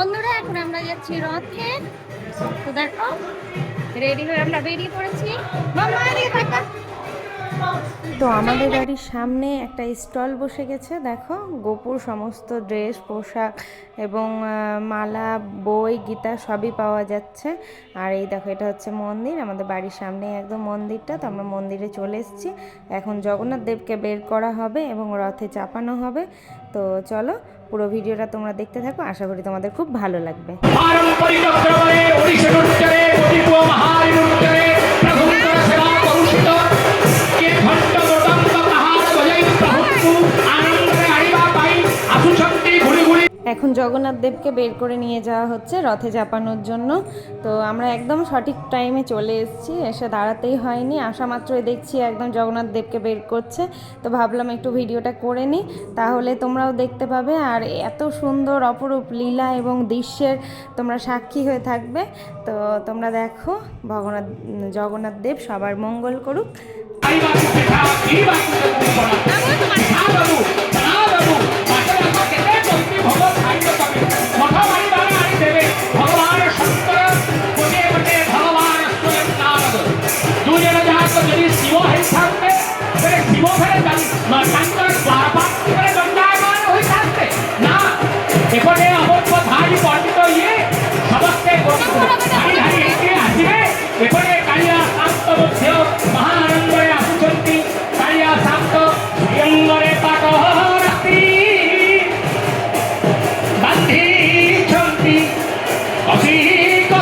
বন্ধুরা, এখন আমরা যাচ্ছি রথে। তো দেখো রেডি হয়ে আমরা বেরিয়ে পড়েছি। তো আমাদের বাড়ির সামনে একটা স্টল বসে গেছে, দেখো। গোপুর সমস্ত ড্রেস, পোশাক এবং মালা, বই, গীতা সবই পাওয়া যাচ্ছে। আর এই দেখো, এটা হচ্ছে মন্দির। আমাদের বাড়ির সামনে একদম মন্দিরটা, তো আমরা মন্দিরে চলে এসেছি। এখন জগন্নাথ দেবকে বের করা হবে এবং রথে চাপানো হবে। তো চলো পুরো ভিডিওটা তোমরা দেখতে থাকো আশা করি তোমাদের খুব ভালো লাগবে। এখন জগন্নাথ দেবকে বের করে নিয়ে যাওয়া হচ্ছে রথে চাপানোর জন্য। তো আমরা একদম সঠিক টাইমে চলে এসেছি এসে দাঁড়াতেই হয়নি। আসা মাত্রই দেখছি একদম জগন্নাথ দেবকে বের করছে। তো ভাবলাম একটু ভিডিওটা করে নিই তাহলে তোমরাও দেখতে পাবে। আর এত সুন্দর অপরূপ লীলা এবং দৃশ্যের তোমরা সাক্ষী হয়ে থাকবে। তো তোমরা দেখো ভগনাথ জগন্নাথ দেব সবার মঙ্গল করুক। Cristo.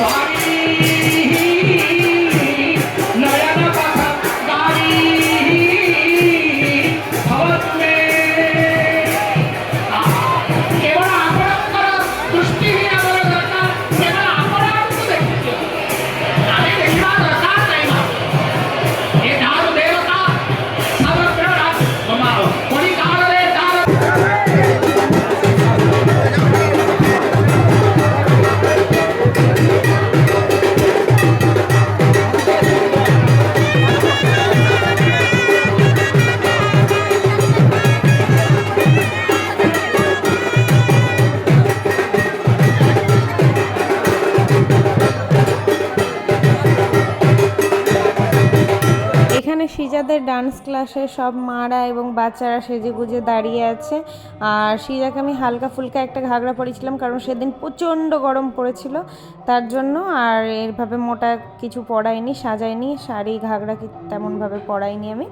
Sorry. সিজাদের ডান্স ক্লাসে সব মারা এবং বাচ্চারা সেজে গুজে দাঁড়িয়ে আছে। আর সিজাকে আমি হালকা ফুলকা একটা ঘাগরা পরেছিলাম কারণ সেদিন প্রচণ্ড গরম পড়েছিল তার জন্য, আর এরভাবে মোটা কিছু পরাইনি, সাজাইনি, শাড়ি, ঘাগরা কি তেমনভাবে পরাইনি আমি।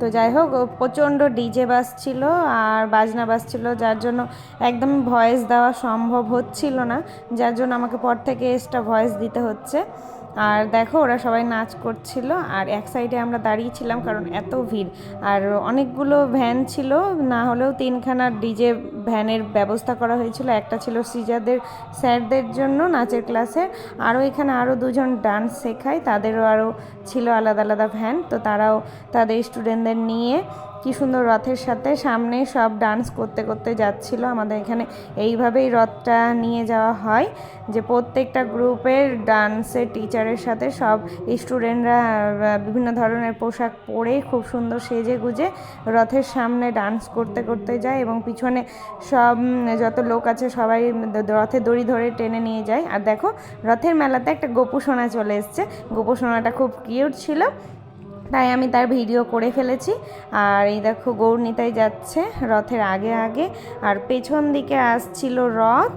তো যাই হোক প্রচণ্ড ডিজে বাজছিল আর বাজনা বাজছিল, যার জন্য একদম ভয়েস দেওয়া সম্ভব হচ্ছিল না, যার জন্য আমাকে পর থেকে এক্সট্রা ভয়েস দিতে হচ্ছে। আর দেখো, ওরা সবাই নাচ করছিল আর এক সাইডে আমরা দাঁড়িয়েছিলাম কারণ এত ভিড়। আর অনেকগুলো ভ্যান ছিল, না হলেও তিনখানা ডিজে ভ্যানের ব্যবস্থা করা হয়েছিল। একটা ছিল সিজাদের, স্যারদের জন্য নাচের ক্লাসে আরও এখানে আরও দুজন ডান্স শেখায়, তাদেরও আরও ছিল আলাদা আলাদা ভ্যান তো তারাও তাদের স্টুডেন্টদের নিয়ে কি সুন্দর রথের সাথে সামনে সব ডান্স করতে করতে যাচ্ছিল। আমাদের এখানে এইভাবেই রথটা নিয়ে যাওয়া হয় যে প্রত্যেকটা গ্রুপের ডান্সের টিচারের সাথে সব স্টুডেন্টরা বিভিন্ন ধরনের পোশাক পরে খুব সুন্দর সেজে গুজে রথের সামনে ডান্স করতে করতে যায় এবং পিছনে সব যত লোক আছে সবাই রথে দড়ি ধরে টেনে নিয়ে যায়। আর দেখো, রথের মেলাতে একটা গোপু সোনা চলে এসছে। গোপু সোনাটা খুব কিউট ছিল। তাই আমি তার ভিডিও করে ফেলেছি। আর এই দেখো গৌরনীতাই যাচ্ছে রথের আগে আগে। আর পেছন দিকে আসছিল রথ।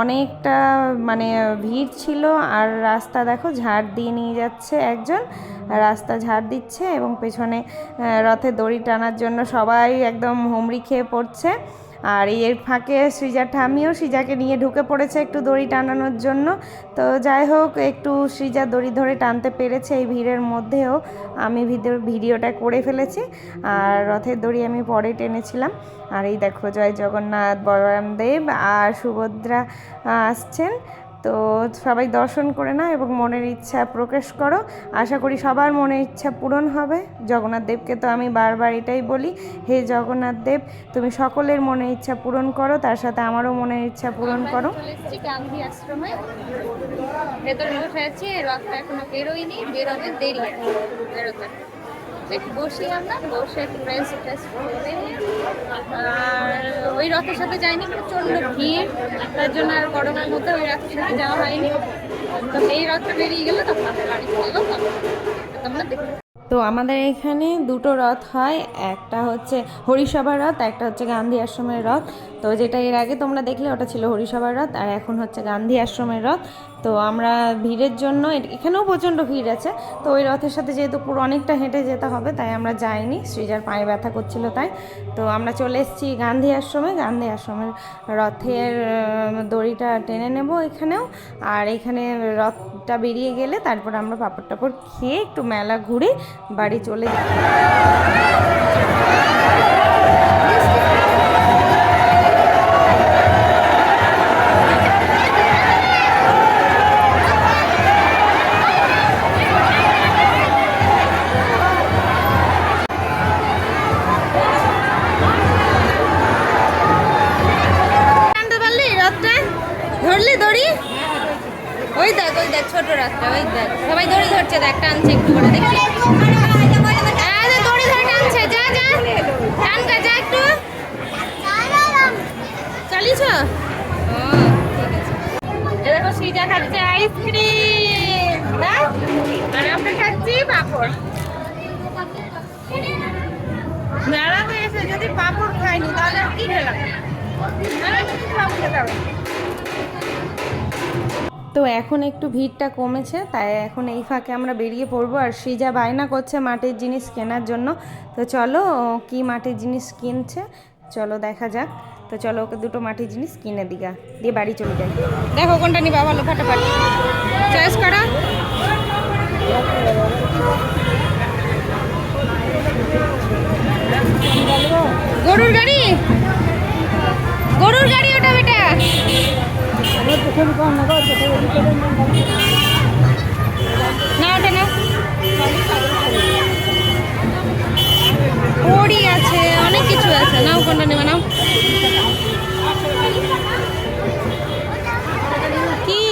অনেকটা মানে ভিড় ছিল। আর রাস্তা দেখো ঝাড় দিয়ে নিয়ে যাচ্ছে একজন। রাস্তা ঝাড় দিচ্ছে এবং পেছনে রথে দড়ি টানার জন্য সবাই একদম হুমড়ি খেয়ে পড়ছে। আর এর ফাঁকে সৃজা ঠামিও সৃজাকে নিয়ে ঢুকে পড়েছে একটু দড়ি টানানোর জন্য। তো যাই হোক, একটু সৃজা দড়ি ধরে টানতে পেরেছে এই ভিড়ের মধ্যেও। আমি ভিডিও, ভিডিওটা করে ফেলেছি আর রথের দড়ি আমি পরে টেনেছিলাম। আর এই দেখো, জয় জগন্নাথ বলরাম দেব আর সুভদ্রা আসছেন। তো সবাই দর্শন করে না এবং মনের ইচ্ছা প্রকাশ করো। আশা করি সবার মনের ইচ্ছা পূরণ হবে। জগন্নাথ দেবকে তো আমি বারবার এটাই বলি হে জগন্নাথ দেব তুমি সকলের মনের ইচ্ছা পূরণ করো তার সাথে আমারও মনের ইচ্ছা পূরণ করো। আশ্রমে। ভেতরে বসে আছি এখনও বেরোয়নি বেরোবে দেরি। বেরোতে। বসি আমরা, বসে একটু ফ্রেশ ট্রেশ করে আর ওই রথের সাথে যাইনি প্রচণ্ড ভিড়, তার জন্য আর গরমের মধ্যে ওই রথের সাথে যাওয়া হয়নি। তো এই রথটা বেরিয়ে গেলে তখন আমরা বাড়ি চলল তখন তোমরা দেখো তো আমাদের এখানে দুটো রথ হয়। একটা হচ্ছে হরিসভার রথ, একটা হচ্ছে গান্ধী আশ্রমের রথ। তো যেটা এর আগে তোমরা দেখলে ওটা ছিল হরিসভার রথ, আর এখন হচ্ছে গান্ধী আশ্রমের রথ। তো আমরা ভিড়ের জন্য এখানেও প্রচণ্ড ভিড় আছে। তো ওই রথের সাথে যেহেতু পুরো অনেকটা হেঁটে যেতে হবে, তাই আমরা যাইনি। সৃজার পায়ে ব্যথা করছিল তাই। তো আমরা চলে এসেছি গান্ধী আশ্রমে। গান্ধী আশ্রমের রথের দড়িটা টেনে নেব এখানেও। আর এখানে রথটা বেরিয়ে গেলে তারপর আমরা পাপড় টাপড় খেয়ে একটু মেলা ঘুরে বাড়ি চলে যাব ঠিক আছে। এ দেখো, সিজা খাচ্ছে আইসক্রিম আর আমরা খাচ্ছি পাপড়। মেলাতে যদি পাপড় খাইনি, তাহলে কি খেলাম তো এখন একটু ভিড়টা কমেছে, তাই এখন এই ফাঁকে আমরা বেরিয়ে পড়ব। আর সৃজা বায়না করছে মাটির জিনিস কেনার জন্য, তো চলো কি মাটির জিনিস কিনছে, চলো দেখা যাক। তো চলো ওকে দুটো মাটির জিনিস কিনে দিগা, দিয়ে বাড়ি চলে যাই। দেখো কোনটা নিবা ভালো ফাটাফাটি। চয়েস করো। না ওটা না ওড়ি আছে অনেক কিছু আছে নাও কোনটা নেবে নাও কি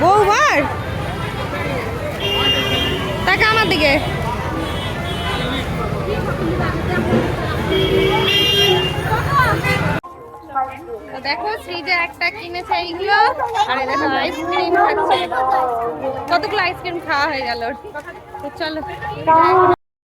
বউবার তাকে আমার দিকে শ্রীজা একটা কিনেছে এইগুলো। আর এদের আইসক্রিম খাচ্ছে। কতগুলো আইসক্রিম খাওয়া হয়ে গেল? চলো